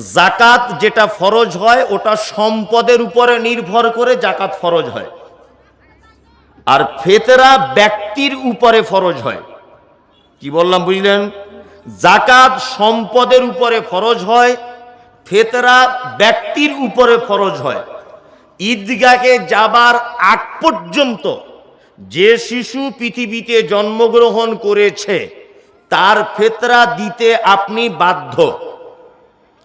জাকাত যেটা ফরজ হয়, ওটা সম্পদের উপরে নির্ভর করে জাকাত ফরজ হয়। আর ফেতরা ব্যক্তির উপরে ফরজ হয়। কি বললাম, বুঝলেন? জাকাত সম্পদের উপরে ফরজ হয়, ফেতরা ব্যক্তির উপরে ফরজ হয়। ঈদগাহে যাবার আগ পর্যন্ত যে শিশু পৃথিবীতে জন্মগ্রহণ করেছে, তার ফেতরা দিতে আপনি বাধ্য।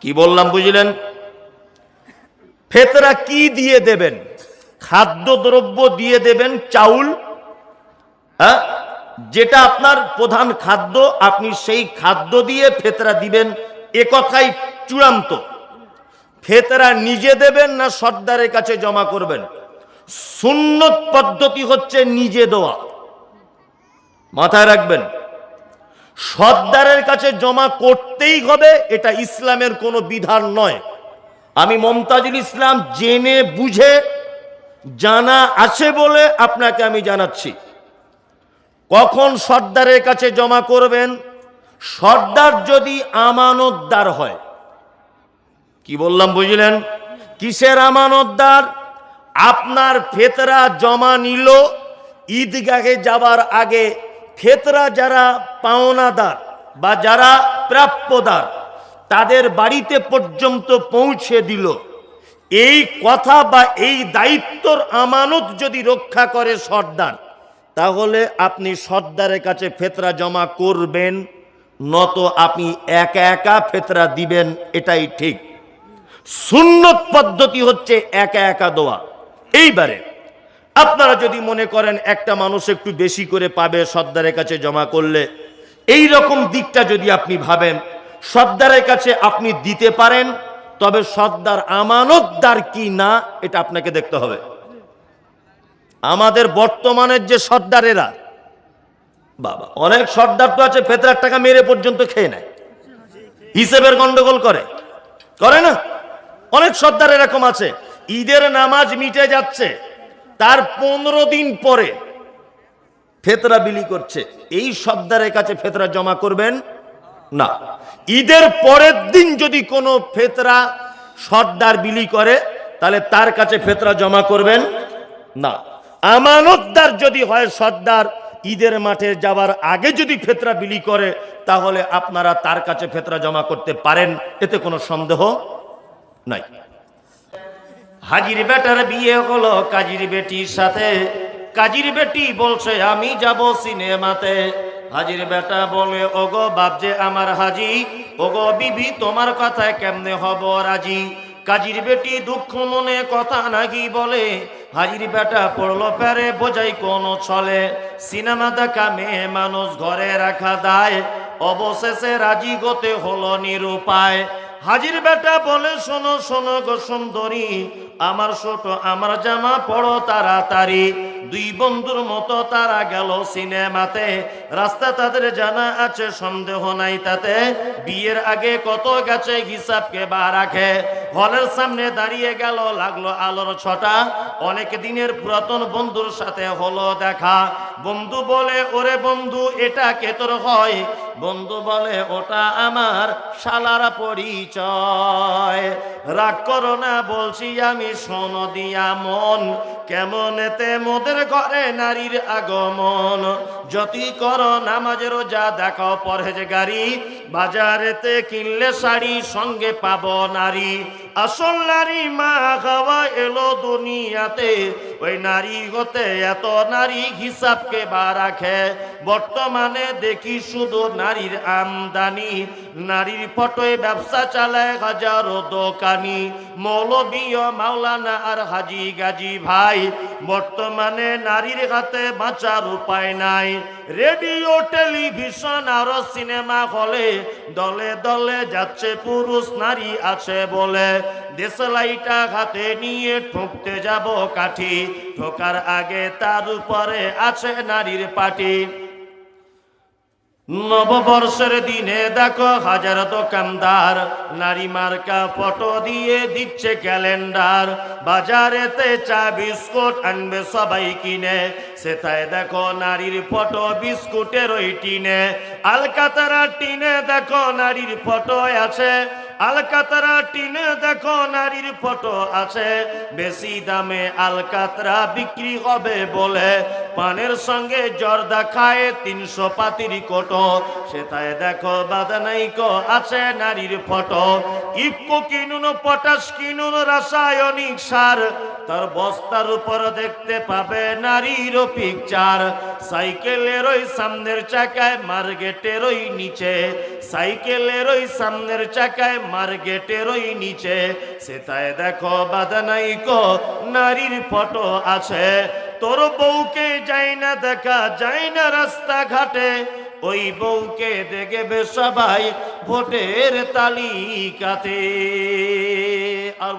কি বললাম বুঝলেন? ফেতরা কি দিয়ে দেবেন? খাদ্যদ্রব্য দিয়ে দেবেন চাউল হ্যাঁ? যেটা আপনার প্রধান খাদ্য, আপনি সেই খাদ্য দিয়ে ফেতরা দিবেন। এ কথাই চূড়ান্ত। ফেতরা নিজে দেবেন না সর্দারের কাছে জমা করবেন? সুন্নত পদ্ধতি হচ্ছে নিজে দেওয়া। মাথায় রাখবেন। সর্দারের কাছে জমা করতেই হবে, এটা ইসলামের কোনো বিধান নয়। আমি মমতাজুল ইসলাম জেনে বুঝে, জানা আছে বলে আপনাকে আমি জানাচ্ছি। কখন সর্দারের কাছে জমা করবেন? সর্দার যদি আমানতদার হয়, কি বললাম বুঝলেন? কিসের আমানতদার? আপনার ফেতরা জমা নিল, ঈদগাহে যাবার আগে ফেতরা যারা পাওনাদার বা যারা প্রাপ্যদার, তাদের বাড়িতে পর্যন্ত পৌঁছে দিল। এই কথা বা এই দায়িত্বর আমানত যদি রক্ষা করে সর্দার, তাহলে আপনি সর্দারের কাছে ফেতরা জমা করবেন, নত আপনি একা একা ফেতরা দিবেন, এটাই ঠিক। সুন্নত পদ্ধতি হচ্ছে একা একা দোয়া এইবারে আপনারা যদি মনে করেন একটা মানুষ একটু বেশি করে পাবে সর্দারের কাছে জমা করলে এই রকম দিকটা যদি আপনি ভাবেন, সর্দারের কাছে আপনি দিতে পারেন, তবে সর্দার আমানতদার কি না, এটা আপনাকে দেখতে হবে। আমাদের বর্তমানের যে সর্দারেরা, বাবা, অনেক সর্দার তো আছে, ফেতরার টাকা মেরে পর্যন্ত খেয়ে নেয়। হিসেবের গন্ডগোল করে। করে না? অনেক সর্দার এরকম আছে, ঈদের নামাজ মিটে যাচ্ছে। তার পনেরো দিন পরে ফেতরা বিলি করছে। এই সর্দারের কাছে ফেতরা জমা করবেন? না। ঈদের পরের দিন যদি কোনো ফেতরা সর্দার বিলি করে, তাহলে তার কাছে ফেতরা জমা করবেন? না। আমানতদার যদি হয় সর্দার, ঈদের মাঠে যাবার আগে যদি ফেতরা বিলি করে, তাহলে আপনারা তার কাছে ফেতরা জমা করতে পারেন, এতে কোনো সন্দেহ নাই। হাজির বেটার বিয়ে হলো কাজীর বেটির সাথে। কাজীর বেটি বলছে, আমি যাব সিনেমাতে। হাজির বেটা বলে, ওগো বাপজে আমার হাজি, ওগো বিবি তোমার কথায় কেমনে হব রাজি? কাজীর বেটি দুঃখ মনে কথা নাকি বলে। হাজির বেটা পড়ল প্যারে, বোঝাই কোন ছলে। সিনেমা দেখা মেয়ে মানুষ ঘরে রাখা দায়। অবশেষে রাজি গতে হলো নিরুপায়। হাজির বেটা বলে, শোনো শোনো গো সুন্দরী, আমার ছোট, আমার জামা পড়ো তাড়াতাড়ি। দুই বন্ধুর মতো তারা গেল সিনেমাতে। রাস্তা তাদের জানা আছে, সন্দেহ নাই তাতে। বিয়ের আগে কত গেছে হিসাবকে বা রাখে। হলের সামনে দাঁড়িয়ে গেল, লাগল আলোর ছটা। অনেক দিনের পুরাতন বন্ধুর সাথে হলো দেখা। বন্ধু বলে, ওরে বন্ধু, এটা কে তোর হয়? বন্ধু বলে, ওটা আমার শালার পরিচয়। রাগ করো না, বলছি আমি শোন দিয়া মন। কেমন এতে মোদের ঘরে নারীর আগমন। যতি কর নামাজের যা দেখো পরহেজ গাড়ি বাজারেতে কিনলে শাড়ি, সঙ্গে পাবো নারী। আসল নারী মা খাওয়া এলো দুনিয়াতে। ওই নারী হতে এত নারী হিসাবকে বা রাখে। বর্তমানে দেখি শুধু নারীর আমদানি, নারীর ফটোয় ব্যবসা চালায় হাজারো দোকানি, মৌলবীয় মাওলানা আর হাজি গাজি ভাই। বর্তমানে নারীর হাতে বাঁচার উপায় নাই। রেডিও, টেলিভিশন আর সিনেমা হলে দলে দলে যাচ্ছে পুরুষ নারী আছে বলে। দেশলাইটা হাতে নিয়ে ঠুকতে যাব কাঠি। ঠোকার আগে তার উপরে আছে নারীর পাটি। নববর্ষের দিনে দেখো হাজার দোকানদার, নারী মার্কা ফটো দিয়ে দিচ্ছে ক্যালেন্ডার। বাজারেতে চা, বিস্কুট আনবে সবাই কিনে। সেটাই দেখো নারীর ফটো বিস্কুটের ওই টিনে। আলকাতারা টিনে দেখো নারীর ফটো আছে। আলকাতরা টিনে দেখো নারীর ফটো আছে। বেশি দামে আলকাতরা বিক্রি হবে বলে পানের সঙ্গে জর্দা খায় তিনশো পাতির কোটো। সেটায় দেখো বাদানাইকো আছে নারীর ফটো। ইফকো কিনুন, পটাশ কিনুন রাসায়নিক সার। তার বস্তার উপর দেখতে পাবে নারীর পিকচার সাইকেলের ওই সামনের চাকায় মার্গেটের ওই নিচে। সাইকেলের ওই সামনের চাকায় মার্গেটের ওই নিচে। সেটায় দেখো বাদানাইকো নারীর ফটো আছে। তোর বউকে যাই না দেখা, যাই না রাস্তাঘাটে, ওই বউকে দেখবে সবাই ভোটের তালিকাতে। আর